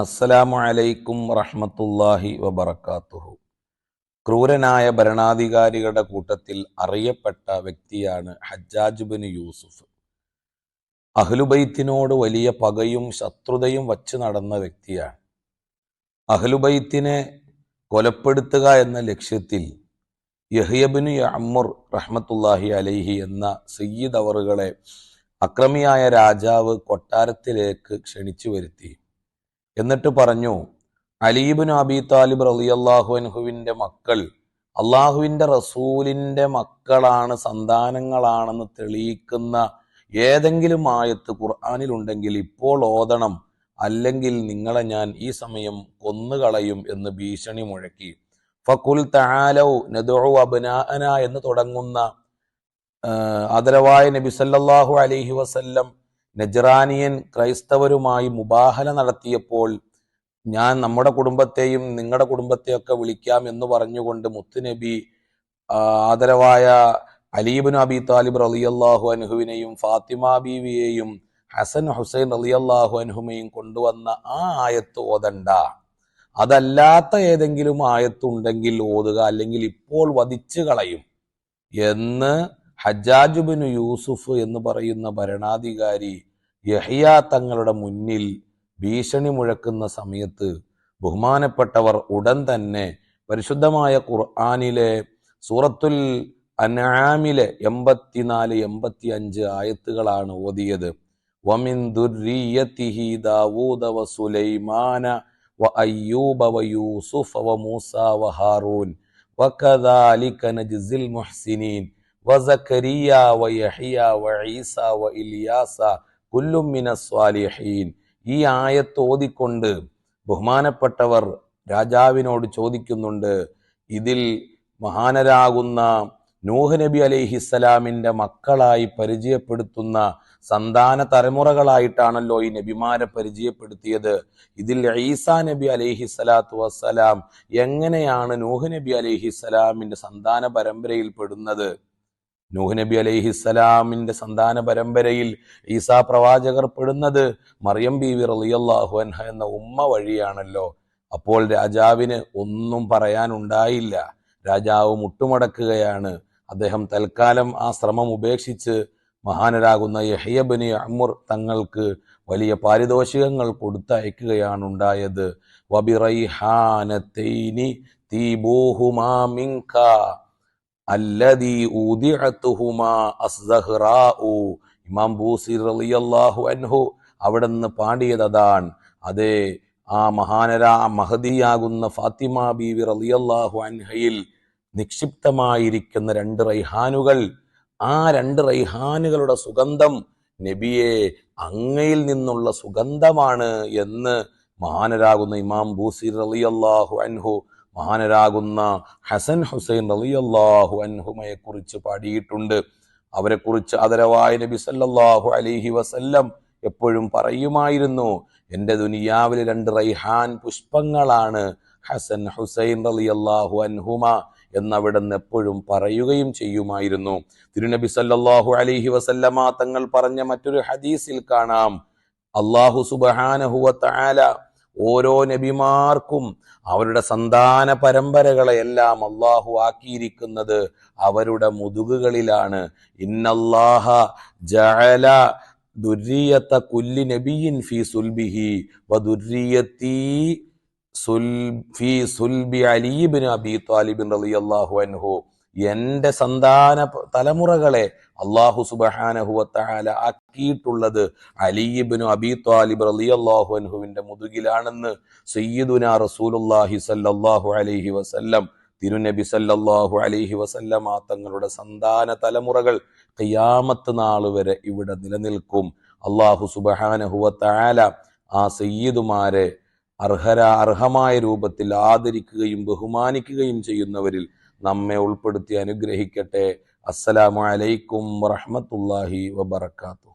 അസ്സലാമു അലൈക്കും വറഹ്മത്തുള്ളാഹി വബറകാതുഹു ക്രൂരനായ ഭരണാധികാരികളുടെ കൂട്ടത്തിൽ അറിയപ്പെട്ട വ്യക്തിയാണ് ഹജ്ജാജ് ബിൻ യൂസുഫ്. അഹ്ലുബൈത്തിനോട് വലിയ പകയും ശത്രുതയും വച്ച് നടന്ന വ്യക്തിയാണ്. അഹ്ലുബൈത്തിനെ കൊലപ്പെടുത്തുക എന്ന ലക്ഷ്യത്തിൽ യഹ്യബിന് അമ്മുർ റഹ്മത്തുല്ലാഹി അലൈഹി എന്ന സയ്യിദ് അവറുകളെ അക്രമിയായ രാജാവ് കൊട്ടാരത്തിലേക്ക് ക്ഷണിച്ചു വരുത്തി. എന്നിട്ട് പറഞ്ഞു അലീബിൻ അബി താലിബ് റളിയല്ലാഹു അൻഹുവിന്റെ മക്കൾ അള്ളാഹുവിന്റെ റസൂലിന്റെ മക്കളാണ് സന്താനങ്ങളാണെന്ന് തെളിയിക്കുന്ന ഏതെങ്കിലും ആയത്ത് ഖുർആാനിലുണ്ടെങ്കിൽ ഇപ്പോൾ ഓതണം. അല്ലെങ്കിൽ നിങ്ങളെ ഞാൻ ഈ സമയം കൊന്നുകളയും എന്ന് ഭീഷണി മുഴക്കി. ഫക്കുൽ താലോ നദഉ അബ്നാഅന എന്ന് തുടങ്ങുന്ന ആദരവായ നബി സല്ലല്ലാഹു അലൈഹി വസല്ലം നജ്റാനിയൻ ക്രൈസ്തവരുമായി മുബാഹല നടത്തിയപ്പോൾ ഞാൻ നമ്മുടെ കുടുംബത്തെയും നിങ്ങളുടെ കുടുംബത്തെയൊക്കെ വിളിക്കാം എന്ന് പറഞ്ഞുകൊണ്ട് മുത്തുനബി ആദരവായ അലീബിൻ അബി താലിബ് റളിയല്ലാഹു അൻഹുവിനെയും ഫാത്തിമ ബീവിയെയും ഹസൻ ഹുസൈൻ റളിയല്ലാഹു അനുഹുമയും കൊണ്ടുവന്ന ആ ആയത്ത് ഓതണ്ട. അതല്ലാത്ത ഏതെങ്കിലും ആയത്തുണ്ടെങ്കിൽ ഓതുക അല്ലെങ്കിൽ ഇപ്പോൾ വധിച്ചു കളയും. എന്ന് ഹജ്ജാജുബിന് യൂസുഫ് എന്ന് പറയുന്ന ഭരണാധികാരി യഹിയ തങ്ങളുടെ മുന്നിൽ ഭീഷണി മുഴക്കുന്ന സമയത്ത് ബഹുമാനപ്പെട്ടവർ ഉടൻ തന്നെ പരിശുദ്ധമായ ഖുർആാനിലെ സൂറത്തുൽ അനാമിലെ എൺപത്തിനാല് എൺപത്തി അഞ്ച് ആയത്തുകളാണ് ഓതിയത്. വമിൻ ദാവൂദ വ വ മൂസ വ ഹാറൂൻ. മുഹ്സിനീൻ. വസക്കരിയ വയഹിയ വഈസ വ ഇലിയാസ കുല്ലും മിനസ്വാലിഹീൻ ഈ ആയത്ത് ഓതിക്കൊണ്ട് ബഹുമാനപ്പെട്ടവർ രാജാവിനോട് ചോദിക്കുന്നുണ്ട് ഇതിൽ മഹാനരാകുന്ന നൂഹ് നബി അലൈഹിസ്സലാമിന്റെ മക്കളായി പരിചയപ്പെടുത്തുന്ന സന്താന തലമുറകളായിട്ടാണല്ലോ ഈ നബിമാരെ പരിചയപ്പെടുത്തിയത്. ഇതിൽ ഈസാ നബി അലൈഹിസ്സലാത്തു വസ്സലാം എങ്ങനെയാണ് നൂഹ് നബി അലൈഹിസ്സലാമിന്റെ സന്താന പരമ്പരയിൽ പെടുന്നത്? നൂഹ് നബി അലൈഹിസ്സലാമിന്റെ സന്താന പരമ്പരയിൽ ഈസാ പ്രവാചകർ പെടുന്നത് മറിയം ബീവി റളിയല്ലാഹു അൻഹ എന്ന ഉമ്മ വഴിയാണല്ലോ. അപ്പോൾ രാജാവിന് ഒന്നും പറയാനുണ്ടായില്ല. രാജാവ് മുട്ടുമടക്കുകയാണ്. അദ്ദേഹം തൽക്കാലം ആ ശ്രമം ഉപേക്ഷിച്ച് മഹാനരാകുന്ന യഹ്യബിന് അമുർ തങ്ങൾക്ക് വലിയ പാരിതോഷികങ്ങൾ കൊടുത്തയക്കുകയാണ് ഉണ്ടായത് വബിറൈഹാനത്തൈനി തീബൂഹുമാ മിൻക. അല്ലദീ ഇമാം റളിയല്ലാഹു അൻഹു അവിടുന്ന് പാടിയത് അതാണ് അതേ ആ മഹാനരാ മഹദിയാകുന്ന ഫാത്തിമ ബീവി റളിയല്ലാഹു അൻഹയിൽ നിക്ഷിപ്തമായിരിക്കുന്ന രണ്ട് റൈഹാനുകൾ ആ രണ്ട് റൈഹാനുകളുടെ സുഗന്ധം നബിയെ അങ്ങയിൽ നിന്നുള്ള സുഗന്ധമാണ് എന്ന് മഹാനരാകുന്ന ഇമാം ബൂസിർ റളിയല്ലാഹു അൻഹു മഹാനരാകുന്ന ഹസൻ ഹുസൈൻ റളിയല്ലാഹു അൻഹുമയെ കുറിച്ച് പാടിയിട്ടുണ്ട്. അവരെ കുറിച്ച് ആദരവായ നബി സല്ലാഹു അലിഹി വസല്ലം എപ്പോഴും പറയുമായിരുന്നു എന്റെ ദുനിയാവിലെ രണ്ട് റൈഹാൻ പുഷ്പങ്ങളാണ് ഹസൻ ഹുസൈൻ റളിയല്ലാഹു അൻഹുമ എന്നവിടുന്ന് എപ്പോഴും പറയുകയും ചെയ്യുമായിരുന്നു. തിരുനബി സല്ലാഹു അലിഹി വസല്ലമ തങ്ങൾ പറഞ്ഞ മറ്റൊരു ഹദീസിൽ കാണാം അള്ളാഹു തആല ഓരോ നബിമാർക്കും അവരുടെ സന്താന പരമ്പരകളെ എല്ലാം അള്ളാഹു ആക്കിയിരിക്കുന്നത് അവരുടെ മുതുകുകളിലാണ്. ഇന്നല്ലാഹ ജഅല ദുര്രിയത്ത കുല്ലി നബിയിൻ ഫി സുൽബിഹി വ ദുര്രിയത്തി സുൽ ഫി സുൽബി അലീബിൻ അബി താലിബിൻ റളിയല്ലാഹു അൻഹു. എന്റെ സന്താന തലമുറകളെ അള്ളാഹു സുബ്ഹാനഹു വ തആല ആക്കിയിട്ടുള്ളത് അലിബിനു അബി താലിബ് റളിയല്ലാഹു അൻഹുവിന്റെ മുതുകിലാണെന്ന് സയ്യിദുന റസൂലുള്ളാഹി സല്ലാഹു അലൈഹി വസല്ലം തിരുനബി സല്ലാഹു അലൈഹി വസല്ലമ തങ്ങളുടെ സന്താന തലമുറകൾ കയ്യാമത്ത് നാൾ വരെ ഇവിടെ നിലനിൽക്കും. അള്ളാഹു സുബ്ഹാനഹു തആല ആ സയ്യിദുമാരെ അർഹര അർഹമായ രൂപത്തിൽ ആദരിക്കുകയും ബഹുമാനിക്കുകയും ചെയ്യുന്നവരിൽ നമ്മെ ഉൾപ്പെടുത്തി അനുഗ്രഹിക്കട്ടെ. അസ്സലാമലൈക്കും വറഹമത്തല്ലാഹി വബർക്കാത്തു